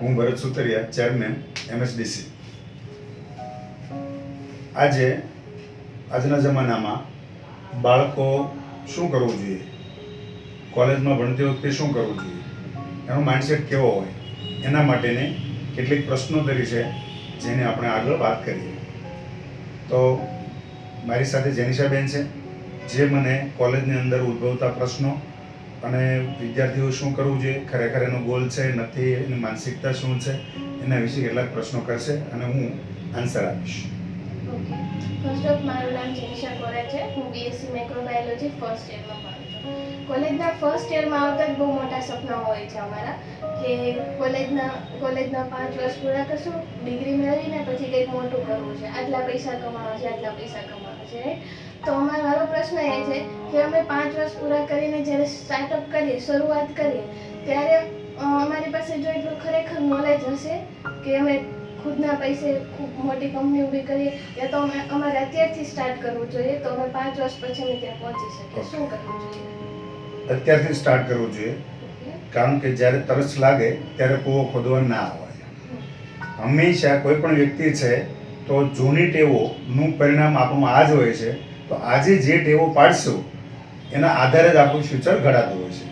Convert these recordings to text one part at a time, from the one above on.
હું ભરત સુતરિયા ચેરમેન એમએસડીસી આજે, આજના જમાનામાં બાળકો શું કરવું જોઈએ? કોલેજમાં ભણતી વખતે શું કરવું જોઈએ? એનો માઇન્ડસેટ કેવો હોય? એના માટેની કેટલીક પ્રશ્નોત્તરી છે, જેને આપણે આગળ વાત કરીએ. તો મારી સાથે જેનિશાબેન છે, જે મને કોલેજની અંદર ઉદ્ભવતા પ્રશ્નો અને વિદ્યાર્થીઓ શું કરવું જોઈએ? ખરેખર એનો ગોલ છે, નથી, એની માનસિકતા શું છે? એના વિશે કેટલાક પ્રશ્નો કરશે અને હું આન્સર આપીશ. ફર્સ્ટ ઓફ મારું નામ જેનિશા કોરા છે. હું બીએસસી માઇક્રોબાયોલોજી ફર્સ્ટ યરમાં કોલેજના ફર્સ્ટ યરમાં આવતા જ બહુ મોટા સપના હોય છે અમારા કે કોલેજના કોલેજના પાંચ વર્ષ પૂરા કરશું ડિગ્રી મેળવીને પછી કંઈક મોટું કરવું છે. આટલા પૈસા કમાવા છે, આટલા પૈસા કમાવા છે તો અમારો મારો પ્રશ્ન એ છે કે અમે પાંચ વર્ષ પૂરા કરીને જ્યારે સ્ટાર્ટઅપ કરીએ, શરૂઆત કરીએ, ત્યારે અમારી પાસે જો એટલું ખરેખર નોલેજ હશે કે અમે ખુદના પૈસે ખૂબ મોટી કંપની ઊભી કરીએ યા તો અમે અમારે અત્યારથી સ્ટાર્ટ કરવું જોઈએ. તો અમે પાંચ વર્ષ પછી અમે ત્યાં પહોંચી શકીએ. શું કરવું જોઈએ? અત્યારથી સ્ટાર્ટ કરવું જોઈએ. કારણ કે જ્યારે તરસ લાગે ત્યારે કૂવો ખોદવા ના આવે હંમેશા કોઈ પણ વ્યક્તિ છે તો જૂની ટેવોનું પરિણામ આપણું આ જ હોય છે. તો આજે જે ટેવો પાડશું એના આધારે જ આપણું ફ્યુચર ઘડાતું હોય છે.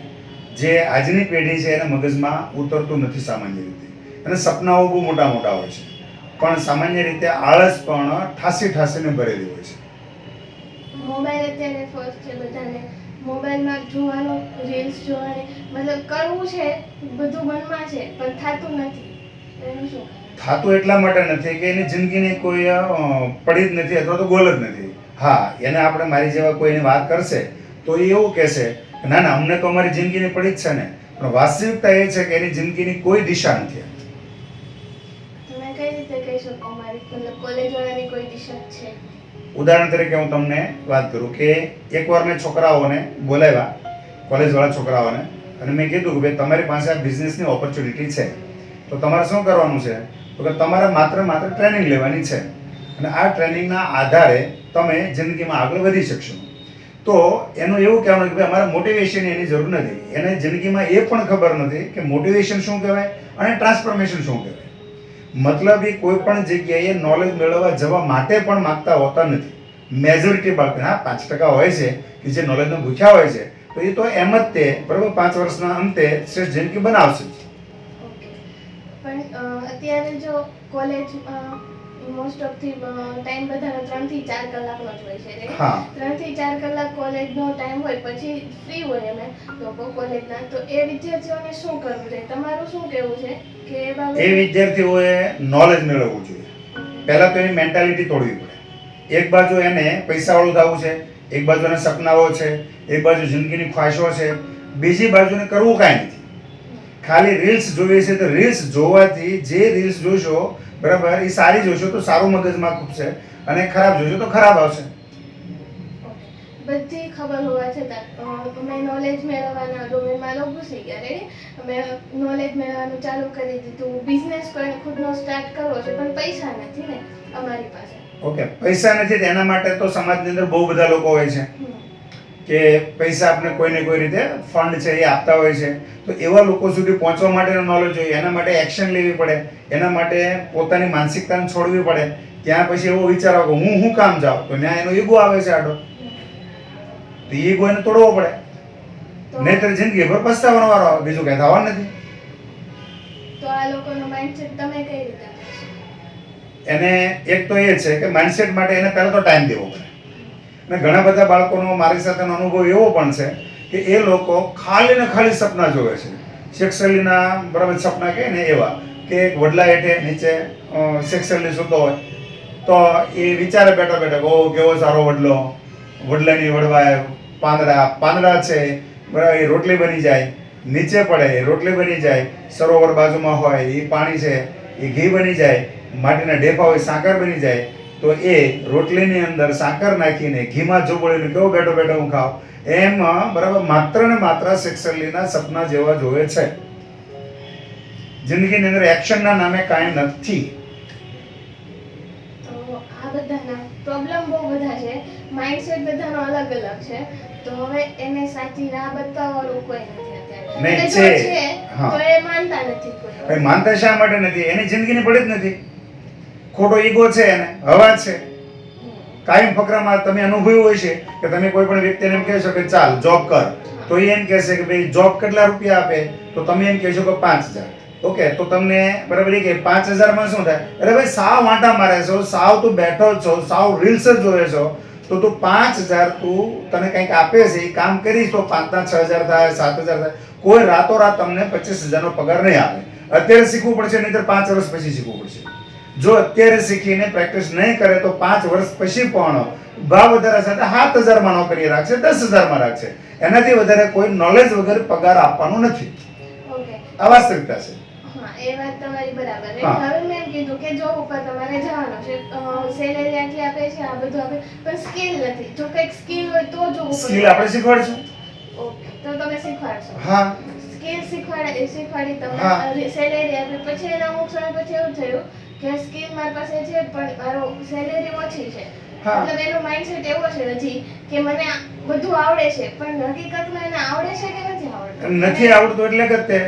જે આજની પેઢી છે એના મગજમાં ઉતરતું નથી સામાન્ય રીતે. અને સપનાઓ બહુ મોટા મોટા હોય છે. પણ સામાન્ય રીતે આળસ પણ ઠાસી ઠાસીને ભરેલી હોય છે. મોબાઈલ અત્યારે ફર્સ્ટ છે બધાને. મોબાઈલમાં જોવાનો રીલ્સ જોવાની મતલબ કરવું છે બધું મનમાં છે પણ થતું નથી. એનું શું? થાતું એટલા માટે નથી કે એની જિંદગીની કોઈ પડી જ નથી અથવા તો ગોલ જ નથી. હા એને આપણે મારી જેવા કોઈની વાત કરશે તો એ એવું કહેશે કે ના ના અમને તો અમારી જિંદગીની પડી જ છે ને. પણ વાસ્તવિકતા એ છે કે એની જિંદગીની કોઈ દિશા નથી. કઈ ઉદાહરણ તરીકે હું તમને વાત કરું કે એકવાર મેં છોકરાઓને બોલાવ્યા કોલેજવાળા છોકરાઓને, અને મેં કીધું કે ભાઈ તમારી પાસે આ બિઝનેસની ઓપોર્ચ્યુનિટી છે. તો તમારે શું કરવાનું છે? તો કે તમારે માત્ર માત્ર ટ્રેનિંગ લેવાની છે. અને આ ટ્રેનિંગના આધારે તમે જિંદગીમાં આગળ વધી શકશો. તો એનું એવું કહેવાનું કે ભાઈ અમારે મોટિવેશન એની જરૂર નથી. એને જિંદગીમાં એ પણ ખબર નથી કે મોટિવેશન શું કહેવાય અને ટ્રાન્સફોર્મેશન શું કહેવાય. મતલબ એ કોઈ પણ જગ્યાએ નોલેજ મેળવવા જવા માટે પણ માગતા હોતા નથી. મેજોરિટી બાળકો હા પાંચ ટકા હોય છે કે જે નોલેજનો ભૂખ્યા હોય છે. તો એ તો એમ જ તે બરાબર પાંચ વર્ષના અંતે શ્રેષ્ઠ જિંદગી બનાવશે. પણ અત્યારે જો કોલેજ મોસ્ટ ઓફથી ટાઈમ બધાનો ત્રણથી ચાર કલાકનો જ હોય છે ચાર કલાક કોલેજનો ટાઈમ હોય, પછી ફ્રી હોય અમે લોકો કોલેજના. તો એ વિદ્યાર્થીઓને શું કરવું છે તમારું શું કહેવું છે કે એ વિદ્યાર્થીઓએ નોલેજ મેળવવું જોઈએ. પહેલાં તો એની મેન્ટાલિટી તોડવી પડે. એક બાજુ એને પૈસાવાળું થવું છે, એક બાજુ એને સપનાઓ છે, એક બાજુ જિંદગીની ખ્વાહિશો છે. બીજી બાજુને કરવું કાંઈ નથી. ખાલી રીલ્સ જોઈએ છે તો રીલ્સ જોવાથી જે રીલ્સ જોશો, બરાબર, એ સારી જોશો તો સારું મગજમાં ખૂબશે અને ખરાબ જોશો તો ખરાબ આવશે. બધી ખબર હોવા છતાં અમે નોલેજ મેળવવાના ડોમેનમાં લોકો ઘૂસી ગયા રેડી અમે નોલેજ મેળવવાનું ચાલુ કરી દીધું. બિઝનેસ કોઈને ખુદનો સ્ટાર્ટ કરવો છે પણ પૈસા નથી ને અમારી પાસે. ઓકે પૈસા નથી તેના માટે તો સમાજની અંદર બહુ બધા લોકો હોય છે. કે પૈસા આપણે કોઈને કોઈ રીતે ફંડ છે એ આપતા હોય છે. તો એવા લોકો સુધી પહોંચવા માટેનો નોલેજ જોઈએ. એના માટે એક્શન લેવી પડે. એના માટે પોતાની માનસિકતાને છોડવી પડે. ત્યાં પછી એવો વિચાર આવે કે હું હું કામ જાઉં? તો ત્યાં એનો ઈગો આવે છે આડો. તો એ એને તોડવો પડે. નહીતર જિંદગી ભર પસ્તાવાનો વારો આવે. બીજું કઈ થવાનું નથી. તો આ લોકોનો માઇન્ડસેટ તમે કઈ રીતે એને એક તો એ છે કે માઇન્ડસેટ માટે એને પહેલાં તો ટાઈમ દેવો પડે. અને ઘણા બધા બાળકોનો મારી સાથેનો અનુભવ એવો પણ છે કે એ લોકો ખાલી ને ખાલી સપના જોવે છે. શેક્સલીના બરાબર સપના કહે ને એવા કે એક વડલા હેઠે નીચે શેક્સલી સૂતો હોય. તો એ વિચારે બેઠા બેઠા કે કેવો સારો વડલો. વડલાની વડવાય પાંદડા પાંદડા છે, બરાબર, એ રોટલી બની જાય, નીચે પડે, એ રોટલી બની જાય, સરોવર બાજુમાં હોય, એ પાણી છે, એ ઘી બની જાય, માટીના ઢેફા હોય, સાકર બની જાય, તો એ રોટલીની અંદર સાકર નાખીને ઘીમાં ચોપડીને કેવો બેઠો બેઠો હું ખાવ, એમ બરાબર, માત્ર ને માત્ર સેક્સલીના સપના જેવા જોવે છે. જિંદગીની અંદર એક્શનના નામે કાંઈ નથી. તો આ બધાના પ્રોબ્લેમ બહુ બધા છે. માઇન્ડસેટ બધાનો અલગ અલગ છે. તો હવે એને સાચી રાહ બતાવવાનું કોઈ નથી અત્યારે. છે. તો એ માનતા નથી કોઈ ભાઈ માનતા શા માટે નથી? એની જિંદગીની પડી જ નથી. ખોટો ઈગો છે એને હવા છે. કાયમ ફકરામાં તમે અનુભવ્યું હોય છે કે તમે કોઈ પણ વ્યક્તિને એમ કહેશો કે ચાલ જોબ કર. તો એ એમ કહેશે કે ભાઈ જોબ કેટલા રૂપિયા આપે? તો તમે એમ કહેશો કે પાંચ હજાર. ઓકે તો તમને બરાબર કે પાંચ હજારમાં શું થાય? અરે ભાઈ સાવ વાંટા મારે છો સાવ તું બેઠો છો સાવ રીલ્સ જ જોવે છો. તો તું પાંચ હજાર તું તને કંઈક આપે છે એ કામ કરીશ તો પાંચના છ હજાર થાય સાત હજાર થાય. કોઈ રાતોરાત તમને પચીસ હજારનો પગાર નહીં આપે. અત્યારે શીખવું પડશે નહીંતર પાંચ વર્ષ પછી શીખવું પડશે. જો અત્યારે શીખીને પ્રેક્ટિસ નહીં કરે તો પાંચ વર્ષ પછી પણ ભાવ વધારા સાથે સાત હજારમાં નોકરી રાખશે દસ હજારમાં રાખશે. એનાથી વધારે કોઈ નોલેજ વગર પગાર આપવાનો નથી. આ વાસ્તવિકતા છે. હા એ વાત તમારી બરાબર. હા. હવે મેં કીધું કે જોબ ઉપર તમારે જવાનું છે સેલેરી આટલી આપે છે આ બધું આપે પણ સ્કિલ નથી. જો કંઈક સ્કિલ હોય તો જોબ ઉપર સ્કિલ આપણે શીખવાડશું. ઓકે તો તમે શીખવાડશો. હા. સ્કિલ શીખવાડે શીખવાડી તમને સેલેરી આપી. પછી એના અમુક સમય પછી એવું થયું કે સ્કિલ મારી પાસે છે પણ મારો સેલેરી ઓછી છે. મતલબ એનો માઇન્ડસેટ એવો છે હજી કે મને બધું આવડે છે પણ હકીકતમાં એને આવડે છે કે નથી આવડતું? નથી આવડતું એટલે કે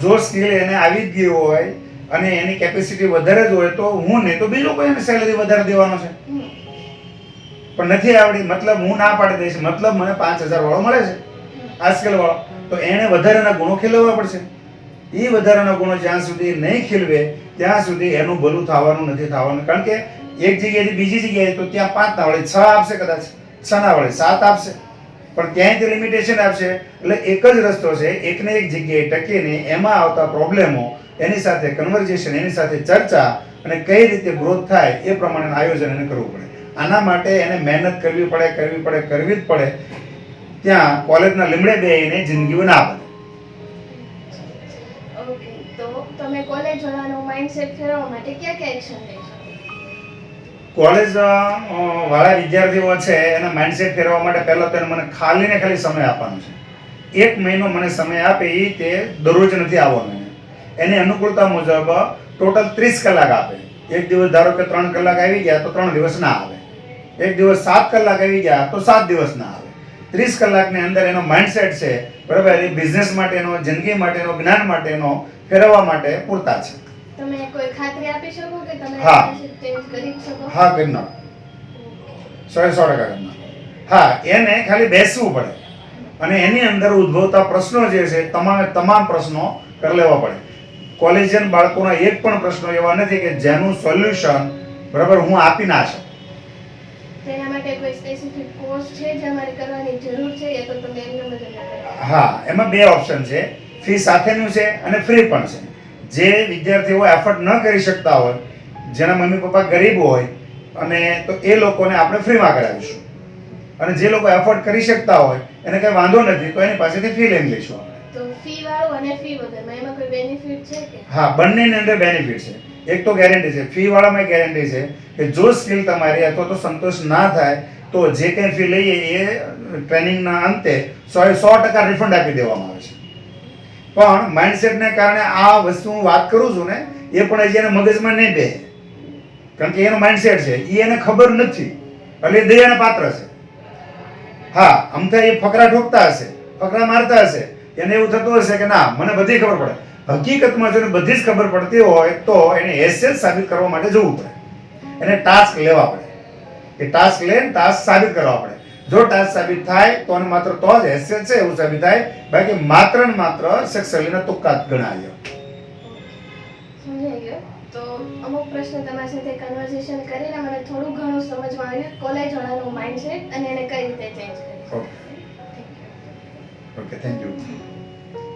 જો સ્કિલ એને આવી જ ગઈ હોય અને એની કેપેસિટી વધારે જ હોય તો હું નહીં તો બીજો કોઈ એને સેલરી વધારે દેવાનો છે. પણ નથી આવડી, મતલબ હું ના પાડી દઈશ, મતલબ મને પાંચ હજાર વાળો મળે છે, આ સ્કેલ વાળો. તો એણે વધારાના ગુણો ખીલવવા પડશે. એ વધારાના ગુણો જ્યાં સુધી નહીં ખીલવે, ત્યાં સુધી એનું ભલું થવાનું નથી થવાનું. કારણ કે એક જગ્યાએથી બીજી જગ્યાએ તો ત્યાં પાંચ ના વળે છ આપશે કદાચ, છ ના વળે સાત આપશે. પણ ક્યાંય તે લિમિટેશન આપશે. એટલે એક જ રસ્તો છે, એકને એક જગ્યાએ ટકીને એમાં આવતા પ્રોબ્લેમો, એની સાથે કન્વર્ઝેશન એની સાથે ચર્ચા અને કઈ રીતે ગ્રોથ થાય એ પ્રમાણેનું આયોજન એને કરવું પડે. આના માટે એને મહેનત કરવી પડે કરવી પડે, કરવી જ પડે. ત્યાં કોલેજના લીમડે બેહીને જિંદગી ના પડે તમે કોલેજ વાળાનો માઇન્ડસેટ ફેરવવા માટે ક્યાં ક્યાં એક્શન શકો કોલેજ વાળા વિદ્યાર્થીઓ છે, એના માઇન્ડસેટ ફેરવવા માટે પહેલાં તો એને મને ખાલી ને ખાલી સમય આપવાનો છે. એક મહિનો મને સમય આપે એ તે દરરોજ નથી આવવાનો. એને. એની અનુકૂળતા મુજબ ટોટલ ત્રીસ કલાક આપે. એક દિવસ ધારો કે ત્રણ કલાક આવી ગયા તો ત્રણ દિવસ ના આવે. એક દિવસ સાત કલાક આવી ગયા તો સાત દિવસ ના આવે. ત્રીસ કલાકની અંદર એનો માઇન્ડસેટ છે, બરાબર એ બિઝનેસ માટેનો, જિંદગી માટેનો, જ્ઞાન માટેનો ફેરવવા માટે પૂરતા છે. તમે કોઈ ખાતરી આપી શકો કે તમે હા. ચેન્જ કરી શકો? હા કરી નાખો. સો સો ટકા કરી નાખો. હા એને ખાલી બેસવું પડે. અને એની અંદર ઉદ્ભવતા પ્રશ્નો જે છે તમામે તમામ પ્રશ્નો કરી લેવા પડે. કોલેજિયન બાળકોના એક પણ પ્રશ્નો એવા નથી કે જેનું સોલ્યુશન બરાબર હું આપી ના શકું. તેના માટે કોઈ સ્પેસિફિક કોર્સ છે જે અમારે કરવાની જરૂર છે? યા તો તમે એમને હા એમાં બે ઓપ્શન છે. ફી સાથેનું છે અને ફ્રી પણ છે. જે વિદ્યાર્થીઓ એફર્ટ ન કરી શકતા હોય જેના મમ્મી પપ્પા ગરીબ હોય અને તો એ લોકોને આપણે ફ્રીમાં કરાવીશું. અને જે લોકો એફર્ટ કરી શકતા હોય એને કંઈ વાંધો નથી તો એની પાસેથી ફી લઈ લઈશું આપણે. હા બંનેની અંદર બેનિફિટ છે. એક તો ગેરંટી છે. ફી વાળામાં ગેરંટી છે કે જો સ્કિલ તમારી અથવા તો સંતોષ ના થાય તો જે કંઈ ફી લઈએ એ ટ્રેનિંગના અંતે સો સો ટકા રિફંડ આપી દેવામાં આવે છે. પણ માઇન્ડસેટને કારણે આ વસ્તુ હું વાત કરું છું ને, એ પણ હજી એને મગજમાં નહીં બે. કારણ કે એનો માઇન્ડસેટ છે એ એને ખબર નથી. એટલે દયાને પાત્ર છે. હા અમથા એ ફકરા ઠોકતા હશે, ફકરા મારતા હશે. એને એવું થતું હશે કે ના, મને બધી ખબર પડે. હકીકતમાં જો બધી જ ખબર પડતી હોય, તો એને એસેસ સાબિત કરવા માટે જવું પડે. એને ટાસ્ક લેવા પડે. એ ટાસ્ક લે ટાસ્ક સાબિત કરવા પડે. જો ટાસ્ક સાબિત થાય તો અને માત્ર તો જ હેસિયત છે એવું સાબિત થાય બાકી માત્ર ને માત્ર સક્સેસફુલીના તુક્કા જ ગણાય. સમજાઈ ગયો? તો અમુક પ્રશ્ન તમારી સાથે કન્વર્ઝેશન કરીને મને થોડું ઘણું સમજમાં આવ્યું. કોલેજ વાળાનું માઇન્ડસેટ અને એને કઈ રીતે ચેન્જ કરી ઓકે થેન્ક યુ